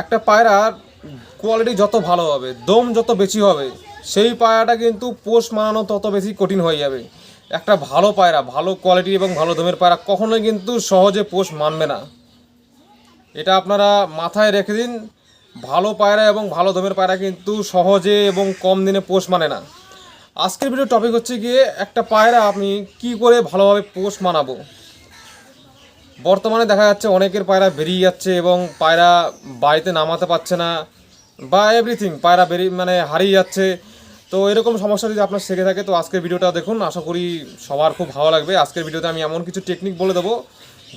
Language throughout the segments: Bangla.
একটা পায়রার কোয়ালিটি যত ভালো হবে, দম যত বেশি হবে, সেই পায়রাটা কিন্তু পোষ মানানো তত বেশি কঠিন হয়ে যাবে। একটা ভালো পায়রা, ভালো কোয়ালিটি এবং ভালো দমের পায়রা কখনোই কিন্তু সহজে পোষ মানবে না। এটা আপনারা মাথায় রেখে দিন, ভালো পায়রা এবং ভালো দমের পায়রা কিন্তু সহজে এবং কম দিনে পোষ মানে না। আজকের ভিডিও টপিক হচ্ছে গিয়ে একটা পায়রা আপনি কি করে ভালোভাবে পোষ মানাবো? বর্তমানে দেখা যাচ্ছে অনেকের পায়রা বেরিয়ে যাচ্ছে এবং পায়রা বাড়িতে নামাতে পারছে না বা এভরিথিং পায়রা বেরিয়ে মানে হারিয়ে যাচ্ছে। তো এরকম সমস্যা যদি আপনার শিখে থাকে, তো আজকের ভিডিওটা দেখুন। আশা করি সবার খুব ভালো লাগবে। আজকের ভিডিওতে আমি এমন কিছু টেকনিক বলে দেবো।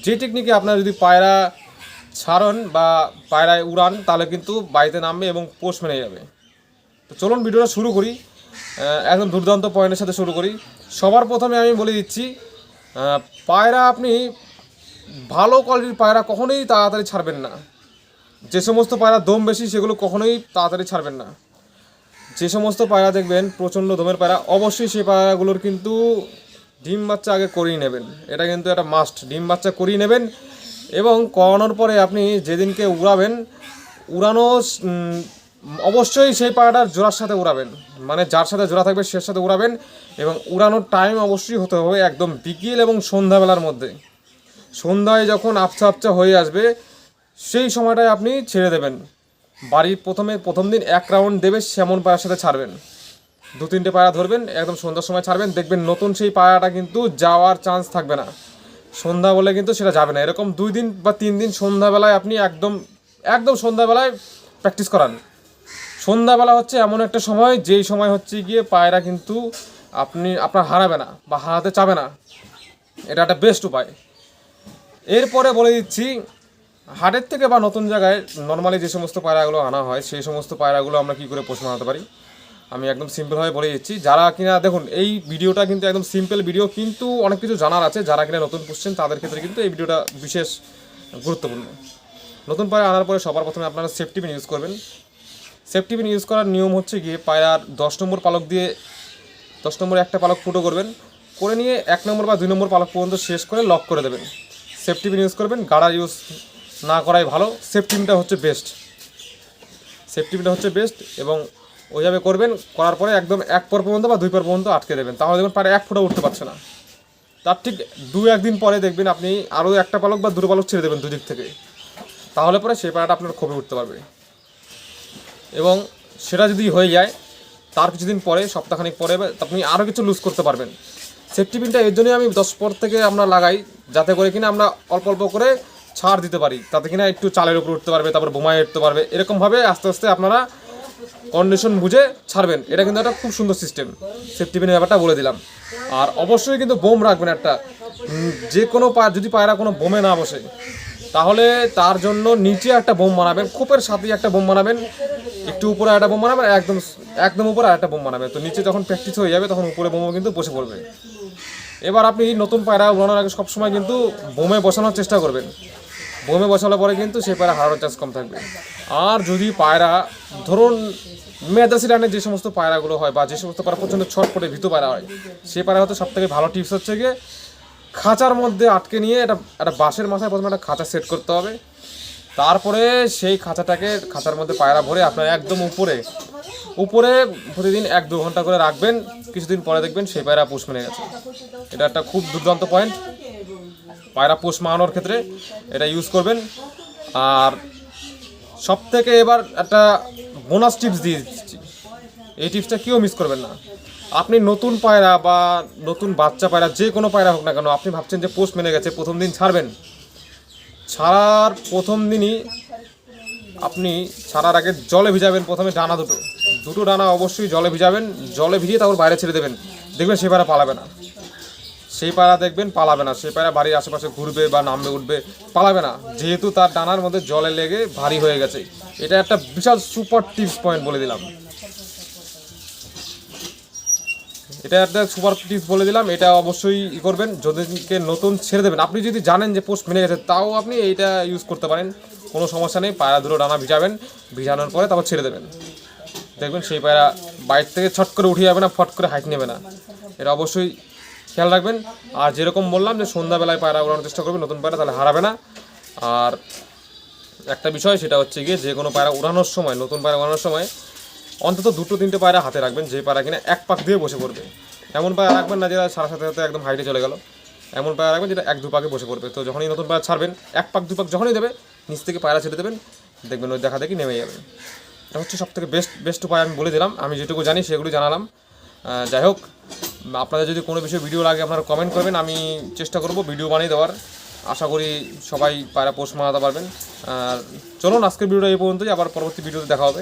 যে টেকনিকে আপনার যদি পায়রা ছাড়ন বা পায়রায় উড়ান, তাহলে কিন্তু বাড়িতে নামবে এবং পোষ মেনে যাবে। তো চলুন ভিডিওটা শুরু করি। একদম দুর্দান্ত পয়েন্টের সাথে শুরু করি। সবার প্রথমে আমি বলে দিচ্ছি পায়রা আপনি ভালো কোয়ালিটির পায়রা কখনোই তাড়াতাড়ি ছাড়বেন না। যে সমস্ত পায়রা দম বেশি, সেগুলো কখনোই তাড়াতাড়ি ছাড়বেন না। যে সমস্ত পায়রা দেখবেন, প্রচণ্ড দমের পায়রা, অবশ্যই সেই পায়রাগুলোর কিন্তু ডিম বাচ্চা আগে করিয়ে নেবেন। এটা কিন্তু একটা মাস্ট ডিম বাচ্চা করিয়ে নেবেন এবং করানোর পরে আপনি যেদিনকে উড়াবেন, উড়ানো অবশ্যই সেই পায়রাটার জোড়ার সাথে উড়াবেন। মানে যার সাথে জোড়া থাকবে, সে সাথে উড়াবেন এবং উড়ানোর টাইম অবশ্যই হতে হবে একদম বিকেল এবং সন্ধ্যাবেলার মধ্যে। সন্ধ্যায় যখন আবছা আবছা হয়ে আসবে, সেই সময়টায় আপনি ছেড়ে দেবেন। বাড়ির প্রথমে, প্রথম দিন এক রাউন্ড দেবে সেমন পায়ের সাথে ছাড়বেন। দু তিনটে পায়রা ধরবেন, একদম সন্ধ্যার সময় ছাড়বেন, দেখবেন নতুন সেই পায়রাটা কিন্তু যাওয়ার চান্স থাকবে না। সন্ধ্যা বলে কিন্তু সেটা যাবে না। এরকম দুই দিন বা তিন দিন সন্ধ্যাবেলায় আপনি একদম একদম সন্ধ্যাবেলায় প্র্যাকটিস করান। সন্ধ্যাবেলা হচ্ছে এমন একটা সময়, যেই সময় হচ্ছে গিয়ে পায়রা কিন্তু আপনি, আপনার হারাবে না বা হারাতে চাবে না। এটা একটা বেস্ট উপায়। এরপরে বলে দিচ্ছি, হাটের থেকে বা নতুন জায়গায় নর্মালি যে সমস্ত পায়রাগুলো আনা হয়, সেই সমস্ত পায়রাগুলো আমরা কী করে পোষ মানাতে পারি? আমি একদম সিম্পলভাবে বলে দিচ্ছি। যারা কিনা, দেখুন, এই ভিডিওটা কিন্তু একদম সিম্পল ভিডিও কিন্তু অনেক কিছু জানার আছে। যারা কিনা নতুন পুষছেন, তাদের ক্ষেত্রে কিন্তু এই ভিডিওটা বিশেষ গুরুত্বপূর্ণ। নতুন পায়রা আনার পরে সবার প্রথমে আপনারা সেফটি পিন ইউজ করবেন। সেফটি পিন ইউজ করার নিয়ম হচ্ছে গিয়ে পায়রার দশ নম্বর পালক দিয়ে দশ নম্বর একটা পালক ফুটো করবেন। করে নিয়ে এক নম্বর বা দুই নম্বর পালক পর্যন্ত শেষ করে লক করে দেবেন। সেফটি পিন ইউজ করবেন, গাড়া ইউজ না করাই ভালো। সেফটি পিনটা হচ্ছে বেস্ট সেফটি পিনটা হচ্ছে বেস্ট এবং ওইভাবে করবেন, করার পরে একদম এক পর পর্যন্ত বা দুই পর পর্যন্ত আটকে দেবেন। তাহলে দেখবেন পারে এক ফুটা উঠতে পারছে না। তার ঠিক দু একদিন পরে দেখবেন আপনি আরও একটা পালক বা দুটো পালক ছেড়ে দেবেন দুদিক থেকে। তাহলে পরে সেই পায়রাটা আপনার খুবই উঠতে পারবে। এবং সেটা যদি হয়ে যায়, তার কিছুদিন পরে, সপ্তাহখানিক পরে আপনি আরও কিছু লুজ করতে পারবেন। সেফটি পিনটা এর জন্যই আমি দশ পর থেকে আমরা লাগাই যাতে করে কিনা আমরা অল্প অল্প করে ছাড় দিতে পারি। তাতে কিনা একটু চালের উপর উঠতে পারবে, তারপর বোমায় উঠতে পারবে। এরকমভাবে আস্তে আস্তে আপনারা কন্ডিশন বুঝে ছাড়বেন। এটা কিন্তু একটা খুব সুন্দর সিস্টেম সেফটি পিনের ব্যাপারটা বলে দিলাম। আর অবশ্যই কিন্তু বোম রাখবেন একটা। যে কোনো পা যদি পায়রা কোনো বোমে না বসে, তাহলে তার জন্য নিচে একটা বোম বানাবেন, খোপের সাথেই একটা বোম বানাবেন। একটু উপরে একটা বোম বানাবেন, একদম একদম উপরে আর একটা বোম বানাবেন। তো নিচে যখন প্র্যাকটিস হয়ে যাবে, তখন উপরে বোমও কিন্তু বসে পড়বে। এবার আপনি নতুন পায়রা উড়ানোর আগে সবসময় কিন্তু বোমে বসানোর চেষ্টা করবেন। বোমে বসানোর পরে কিন্তু সেই পায়রা হারানোর চান্স কম থাকবে। আর যদি পায়রা, ধরুন মেদাসি রানের যে সমস্ত পায়রাগুলো হয় বা যে সমস্ত পায়রা প্রচণ্ড ছটপটে ভীতু পায়রা হয় সেই পায়রা হতে সব থেকে ভালো টিপস হচ্ছে গিয়ে খাঁচার মধ্যে আটকে নিয়ে একটা একটা বাঁশের মাথায় প্রথমে একটা খাঁচা সেট করতে হবে। তারপরে সেই খাঁচাটাকে, খাঁচার মধ্যে পায়রা ভরে আপনার একদম উপরে উপরে প্রতিদিন এক দু ঘণ্টা করে রাখবেন, কিছুদিন পরে দেখবেন সেই পায়রা পোষ মেনে গেছে। এটা একটা খুব দুর্দান্ত পয়েন্ট পায়রা পোষ মানানোর ক্ষেত্রে এটা ইউজ করবেন। আর সব থেকে এবার একটা বোনাস টিপস দিয়ে দিচ্ছি। এই টিপসটা কেউ মিস করবেন না। আপনি নতুন পায়রা বা নতুন বাচ্চা পায়রা, যে কোনো পায়রা হোক না কেন, আপনি ভাবছেন যে পোষ মেনে গেছে, প্রথম দিন ছাড়বেন। ছাড়ার প্রথম দিনই আপনি ছাড়ার আগে জলে ভিজাবেন প্রথমে ডানা দুটো। দুটো ডানা অবশ্যই জলে ভিজাবেন, জলে ভিজিয়ে তারপর বাইরে ছেড়ে দেবেন। দেখবেন সে পায়রা পালাবে না। সেই পায়রা দেখবেন পালাবে না। সেই পায়রা বাড়ির আশেপাশে ঘুরবে বা নামবে উঠবে, পালাবে না। যেহেতু তার ডানার মধ্যে জলে লেগে ভারী হয়ে গেছে। এটা একটা বিশাল সুপার টিপস পয়েন্ট বলে দিলাম। এটা একটা সুপার টিপস বলে দিলাম। এটা অবশ্যই ই করবেন। যদিকে নতুন ছেড়ে দেবেন। আপনি যদি জানেন যে পোস্ট মেনে গেছে, তাও আপনি এইটা ইউজ করতে পারেন। কোনো সমস্যা নেই। পায়রা দুটো ডানা ভিজাবেন। ভিজানোর পরে তারপর ছেড়ে দেবেন। দেখবেন সেই পায়রা বাইর থেকে ছট করে উঠে যাবে না, ফট করে হাইট নেবে না। এটা অবশ্যই খেয়াল রাখবেন। আর যেরকম বললাম যে সন্ধ্যাবেলায় পায়রা উড়ানোর চেষ্টা করবেন নতুন পায়রা তাহলে হারাবে না। আর একটা বিষয় সেটা হচ্ছে গিয়ে যে কোনো পায়রা উড়ানোর সময়, নতুন পায়রা উড়ানোর সময় অন্তত দুটো তিনটে পায়রা হাতে রাখবেন, যে পায়রা কিনা এক পাক দিয়ে বসে পড়বে। এমন পায়রা রাখবেন না যেটা সারা সাথে সাথে একদম হাইটে চলে গেল। এমন পায়রা রাখবেন যেটা এক দু পাকে বসে পড়বে। তো যখনই নতুন পায়রা ছাড়বেন, এক পাক দু পাক যখনই দেবে, নিচ থেকে পায়রা ছেড়ে দেবেন, দেখবেন ওই দেখা দেখি নেমে যাবে। এটা হচ্ছে সব থেকে বেস্ট বেস্ট উপায় আমি বলে দিলাম। আমি যেটুকু জানি সেগুলো জানালাম। যাই হোক, আপনাদের যদি কোনো বিষয়ে ভিডিও লাগে, আপনারা কমেন্ট করবেন। আমি চেষ্টা করব ভিডিও বানিয়ে দেওয়ার। আশা করি সবাই পায়রা পোস্ট মানাতে পারবেন। আর চলুন, আজকের ভিডিওটা এই পর্যন্তই। আবার পরবর্তী ভিডিওতে দেখা হবে।